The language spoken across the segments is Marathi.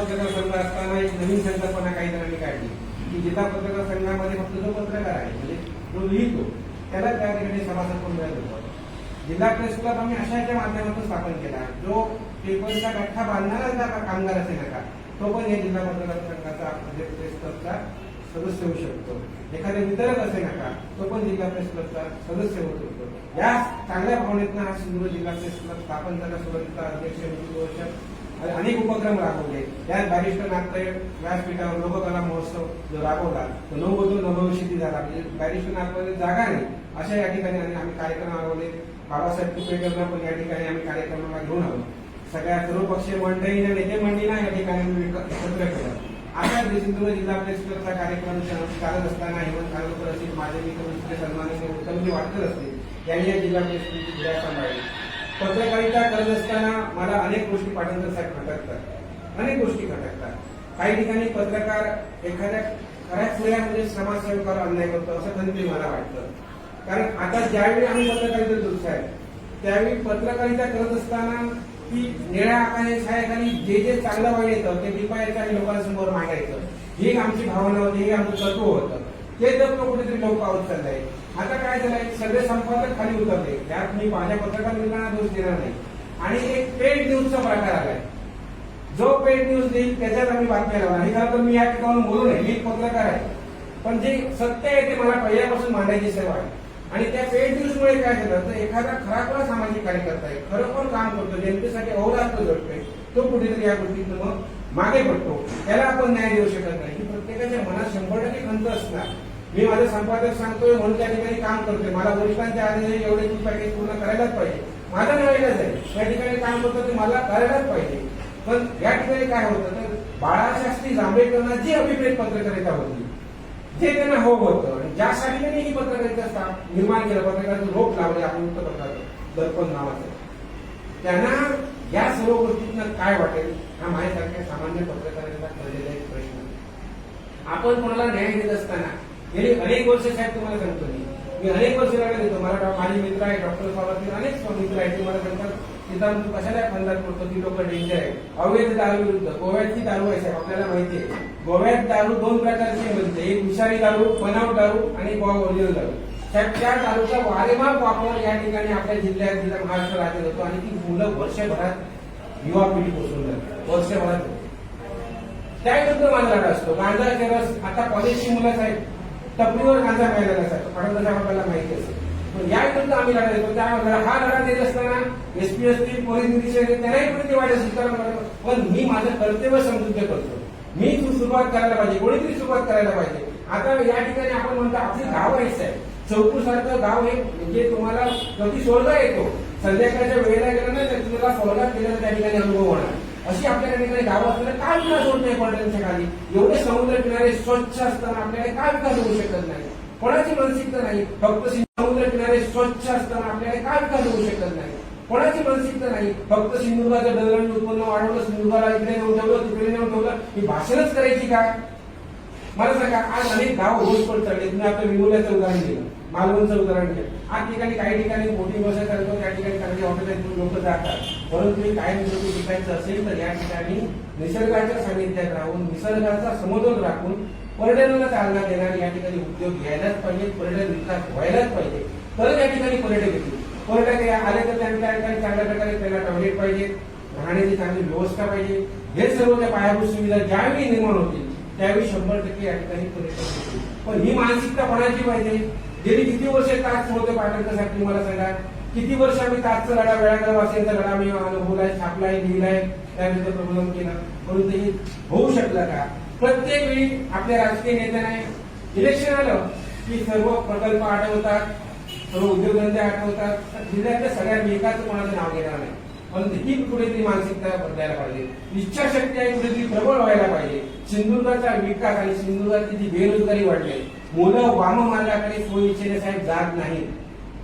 पत्रकार संघ असताना एक नवीन संकल्पना काही जणांनी काढली. की जिल्हा पत्रकार संघामध्ये फक्त जो पत्रकार आहे म्हणजे जो लिहितो त्याला त्या ठिकाणी सभासद पण मिळत होतं? जिल्हा प्रेस क्लब आम्ही अशाच्या माध्यमातून स्थापन केला. जो पेपरचा गठ्ठा बांधणारा जर का कामगार असेल नका तो पण या जिल्हा पत्रकार संघाचा म्हणजे प्रेस क्लबचा सदस्य होऊ शकतो. एखादा वितरक असे नका तो पण जिल्हा प्रेस क्लबचा सदस्य होऊ शकतो. या चांगल्या भावनेतनं हा सिंधुदुर्ग जिल्हा प्रेस क्लब स्थापन झाला. सुरुवातीचा अध्यक्ष अनेक उपक्रम राबवले. त्यात बॅरिस्टर नागरे व्यासपीठावर लोककला महोत्सव जो राबवला तो नववधू नवविषयी झाला. म्हणजे बॅरिस्टर नागरे जागा नाही. अशा या ठिकाणी आम्ही कार्यक्रम राबवले. बाबासाहेब कुपेकरला पण या ठिकाणी आम्ही कार्यक्रमाला घेऊन आलो. सगळ्या सर्वपक्षीय मंडळी नेते मंडळींना या ठिकाणी एकत्र केलं. आता सिंधुदुर्ग जिल्हा परिषदेचा कार्यक्रम चालत असताना हेमंत खानोकर असतील माझे मित्र दुसरे सन्माननीय उत्तम वाटत असतील. त्यांनी या जिल्हा परिषदेची धुरा सांभाळली. पत्रकारिता करत असताना मला अनेक गोष्टी पाटणकर साहेब खटकतात. अनेक गोष्टी खटकतात. काही ठिकाणी पत्रकार एखाद्या खऱ्या खुल्या म्हणजे समाजसेवकावर अन्याय करतो असं कधी मला वाटतं. कारण आता ज्यावेळी आम्ही पत्रकारिता करतो साहेब त्यावेळी पत्रकारिता करत असताना की निळ्या आकाशाखाली जे जे चांगलं वाईट येतं ते लिपायचं आणि लोकांसमोर मांडायचं. ही आमची भावना होती हे आमचं तत्व होतं. ते तत्व कुठेतरी लोक पावत चाललंय आता काय झालंय? सगळे संपादक खाली उतरले. त्यात मी माझ्या पत्रकार मित्रांना दोष देणार नाही. आणि एक पेड न्यूजचा प्रकार आलाय. जो पेड न्यूज देईल त्याच्यात आम्ही बातम्या लावणार. हे खरं तर मी या ठिकाणी बोलू नये. मी एक पत्रकार आहे. पण जे सत्य आहे ते मला पहिल्यापासून मांडायची सेवा आहे. आणि त्या पेड न्यूज मुळे काय झालं? तर एखादा खराखुरा सामाजिक कार्यकर्ता आहे खरं पण काम करतो जनतेसाठी अहोरात्र जगतोय तो कुठेतरी या गोष्टीत मग मागे पडतो. त्याला आपण न्याय देऊ शकत नाही. ही प्रत्येकाच्या मनात शंभर टक्के खंत असणार. मी माझं संपादक सांगतोय म्हणून त्या ठिकाणी काम करतोय. मला वरिष्ठांच्या आधी एवढे पॅकेज पूर्ण करायलाच पाहिजे. माझा नावेलाच आहे. त्या ठिकाणी काम करतो ते मला करायलाच पाहिजे. पण या ठिकाणी काय होतं तर बाळाशास्त्री जांभेकरांना जी अभिप्रेत पत्रकारिता होती जे त्यांना हो होतं आणि ज्यासाठी त्यांनी ही पत्रकारिता निर्माण केलं पत्रकारिता रोप लावले आपण वृत्तपत्रात दर्पण नावाचं. त्यांना या सर्व गोष्टीतनं काय वाटेल हा माझ्यासारख्या सामान्य पत्रकारांना कळलेला एक प्रश्न आपण कोणाला न्याय देत असताना गेली अनेक वर्ष साहेब तुम्हाला सांगतो मी. मी अनेक वर्ष लागले देतो मला माझे मित्र आहे डॉक्टर सावरकर अनेक मित्र आहेत ते मला सांगतात तिथं तू कशाला फंदात पडतो ती लोक डेंजर आहे अवैध दारू विरुद्ध. गोव्यातली दारू आहे साहेब आपल्याला माहिती आहे. गोव्यात दारू दोन प्रकारची मिळते म्हणजे एक विषारी दारू बनाव दारू आणि गोवा ओरिजिनल दारू. साहेब त्या दारूचा वारेमार वापर या ठिकाणी आपल्या जिल्ह्यात जिल्हा महाराष्ट्र राज्यात होतो आणि ती मुलं वर्षभरात युवा पिढी पोचून जाते वर्षभरात. त्यानंतर त्याविरुद्ध माझा असतो. गांजाचे रस आता कॉलेजची मुलं साहेब टपरीवर गांजा मिळालेला नसायचा फडणवीस आपल्याला माहिती असेल. पण या विरुद्ध आम्ही लढा देतो हा लढा देत असताना एसपी असतील पोलीस निरीक्षक त्यांनाही कुठे वाईट स्वीकार पण मी माझं कर्तव्य समृद्ध करतो. मी तू सुरुवात करायला पाहिजे. कोणीतरी सुरुवात करायला पाहिजे. आता या ठिकाणी आपण म्हणतो आपली गाव आहेच आहे चौकू सारखं गाव हे म्हणजे तुम्हाला कधी सोडता येतो. संध्याकाळच्या वेळेला गेलं ना तर तुम्हाला सोडला गेल्याचा त्या ठिकाणी अनुभव होणार. अशी आपल्या ठिकाणी गावं असताना काय विकास होत नाही पर्यटनच्या खाली? एवढे समुद्र किनारे स्वच्छ असताना आपल्याकडे काय विकास होऊ शकत नाही? कोणाची मानसिकता नाही? फक्त समुद्र किनारे स्वच्छ असताना आपल्याकडे काय विकास होऊ शकत नाही? कोणाची मानसिकता नाही? फक्त सिंधुदुर्गाचं दळण उत्पन्न वाढवलं सिंधुदुर्गाला इकडे नेऊन ठेवलं तिकडे नेऊन ठेवलं ही भाषणच करायची का मला सांगा आज अनेक गाव रोज पण चढले तुम्ही आता विमोल्याचं उदाहरण दिलं मालवणचं उदाहरण दिलं. आज ठिकाणी काही ठिकाणी मोठी व्यवसाय करतो त्या ठिकाणी चांगली हॉटेल लोक जातात. परंतु काय कायम स्वरूपी असेल तर या ठिकाणी निसर्गाच्या सानिध्यात राहून निसर्गाचा समतोल राखून पर्यटनाला चालना देणार या ठिकाणी उद्योग घ्यायलाच पाहिजे पर्यटन विकास व्हायलाच पाहिजे. तर या ठिकाणी पर्यटक येतील पर्यटक आले तर त्या ठिकाणी चांगल्या प्रकारे त्याला टॉयलेट पाहिजे राहण्याची चांगली व्यवस्था पाहिजे. हे सर्व त्या पायाभूत सुविधा ज्यावेळी निर्माण होतील त्यावेळी शंभर टक्के या ठिकाणी पर्यटक पण ही मानसिकता कोणाची पाहिजे? गेली किती वर्ष तास होते पाटणकरसाठी मला सांगा. किती वर्ष आम्ही ताजचा लढा वेळाकर वासियांचा लढा मी अनुभवलाय छापलाय लिहिलाय त्याविरुद्ध प्रबोधन केलं. परंतु हे होऊ शकलं का? प्रत्येक वेळी आपल्या राजकीय नेत्याने इलेक्शन आलं की सर्व प्रकल्प आठवतात सर्व उद्योगधंदे आठवतात. जिल्ह्यातल्या सगळ्या विकास कोणाचं नाव घेणार नाही. पण ही कुठेतरी मानसिकता बदलायला पाहिजे. इच्छाशक्ती आहे कुठेतरी प्रबळ व्हायला पाहिजे. सिंधुदुर्गाचा विकास आणि सिंधुदुर्गाची जी बेरोजगारी वाढली आहे. मुलं वाम मार्गाकडे सोयी साहेब जात नाहीत.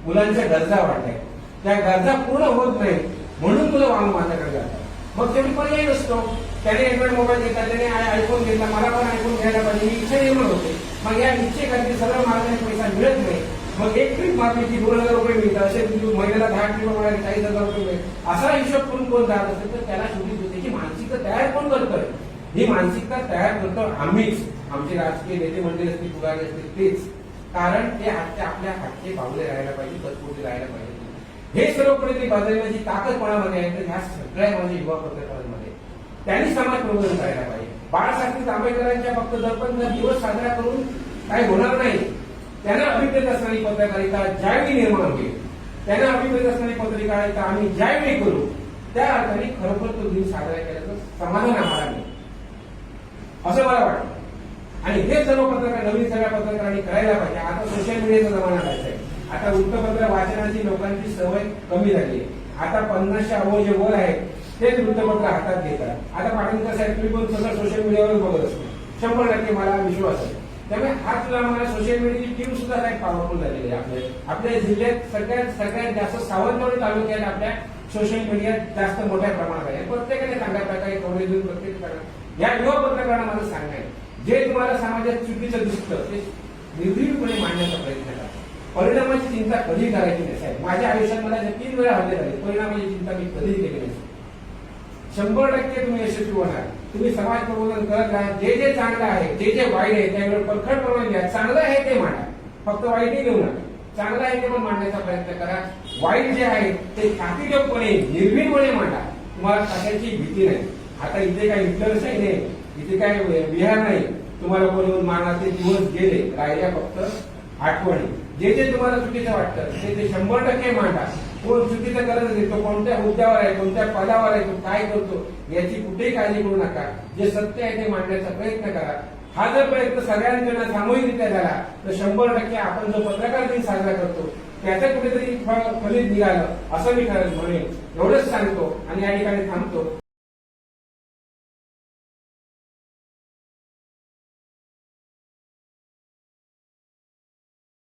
मुलांच्या गरजा वाढल्या. त्या गरजा पूर्ण होत नाही म्हणून मुलं वाम मार्गाकडे जातात. मग तेवढी पर्याय नसतो. त्याने अँड्रॉइड मोबाईल घेतला त्याने आय- आयफोन घेतला मला पण आयफोन घ्यायला पाहिजे. ही इच्छा निर्माण होते. मग या इच्छेखाली सरळ मार्गाने पैसा मिळत नाही. मग एक ट्रिप मारली दोन हजार रुपये मिळतात असे महिन्याला दहा ट्रीप मारली चाळीस हजार रुपये मिळेल. असा हिशोब करून कोण जात असेल तर त्याला शेवटी होते. की मानसिकता तयार कोण करतोय ही मानसिकता तयार करतो आम्हीच. आमचे राजकीय नेते मंडळी असतील पुढारी असतील तेच. कारण ते हातचे आपल्या हातचे पावले राहायला पाहिजे तत्पुरते राहायला पाहिजे. हे सर्व कुठेतरी बदलण्याची ताकद कोणामध्ये आहे तर ह्या सगळ्या माझ्या युवा पत्रकारांमध्ये. त्यांनी समाज प्रबोधन करायला पाहिजे. बाळासाहेब आंबेडकरांच्या फक्त दर्पण दिवस साजरा करून काही होणार नाही. त्यांना अभिप्रेत असणारी पत्रकारिता ज्यावेळी निर्माण होईल त्यांना अभिप्रेत असणारी पत्रकारिता आम्ही ज्यावेळी करू त्या अर्थाने खरोखर तो दिन साजरा केल्याचं समाधान आम्हाला मिळेल. असं मला वाटतं. आणि हे सर्व पत्रकार नवीन सगळ्या पत्रकारांनी करायला पाहिजे. आता सोशल मीडियाचा जमाना जायचा आहे आता वृत्तपत्र वाचनाची लोकांची सवय कमी झाली आहे. आता पन्नासशे अबोव जे वर आहेत तेच वृत्तपत्र हातात घेतात. आता पाटणकर साहेब तुम्ही पण सगळं सोशल मीडियावर बघत असतो. शंभर टक्के मला विश्वास आहे. त्यामुळे हा तुला मला सोशल मीडियाची टीम सुद्धा काही पॉवरफुल झालेली आहे आपल्या आपल्या जिल्ह्यात सगळ्यात सगळ्यात जास्त सावंतवाडी तालुक्यात आपल्या सोशल मीडिया जास्त मोठ्या प्रमाणात आहे. प्रत्येकाने चांगल्या प्रकारे कॉलेज देऊन प्रत्येक या युवा पत्रकारांना माझं सांगणं आहे. जे तुम्हाला समाजात चुकीचं दिसतं ते निर्भीडपणे मांडण्याचा प्रयत्न करा. परिणामाची चिंता कधी करायची नाही साहेब. माझ्या आयुष्यात मला ज्या तीन वेळा हल्ले झाले परिणामाची चिंता मी कधीही केली नाही. शंभर टक्के तुम्ही यशस्वी होणार. तुम्ही समाज प्रबोधन करत राहा. जे जे चांगलं आहे जे जे वाईट आहे त्यावेळेस परखड प्रमाणे घ्या चांगलं आहे ते मांडा फक्त वाईटही घेऊ नका. चांगलं आहे ते पण मांडण्याचा प्रयत्न करा. वाईट जे आहे ते खातीयोगपणे निर्भीडपणे मांडा. तुम्हाला कशाची भीती नाही. आता इथे काय हिटलरशाही नाही इथे काय विहार नाही. तुम्हाला बोलवून मानाचे दिवस गेले. राहिल्या फक्त आठवणी. जे जे तुम्हाला चुकीचं वाटतं ते ते शंभर टक्के मांडा. कोण चुकीचं करत असेल तो कोणत्या मुद्द्यावर आहे कोणत्या पदावर आहे तो काय करतो याची कुठेही काळजी करू नका. जे सत्य आहे ते मांडण्याचा प्रयत्न करा. हा जर प्रयत्न सगळ्यांकडनं सामूहिकरित्या झाला तर शंभर टक्के आपण जो पत्रकार दिन साजरा करतो त्याचं कुठेतरी फळ फलित निघालं असं मी खरंच म्हणेन. एवढंच सांगतो आणि या ठिकाणी थांबतो.